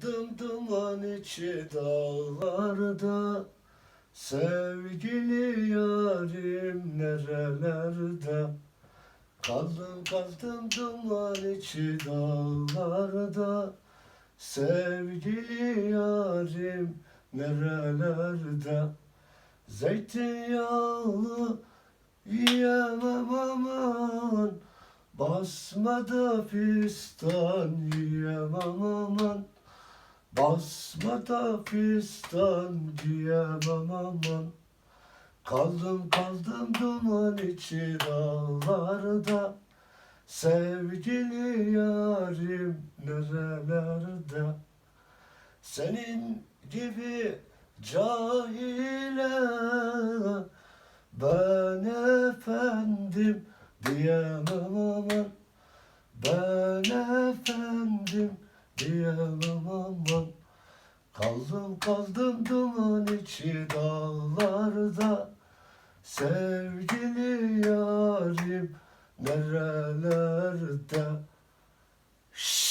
kaldım duman içi dağlarda. Sevgili yarim nerelerde? Kaldım kaldım duman içi dağlarda. Sevgili yarim nerelerde? Zeytinyağlı yiyemem aman. Basmada fistan yiyemem Basmada fistan giyemem aman. Kaldım kaldım duman içi dağlarda. Sevgili yarim nerelerde? Senin gibi cahile Ben efendim diyemem aman. Ben efendim diyemem aman Kaldım kaldım duman içi dağlarda Sevgili yarim nerelerde Şşş.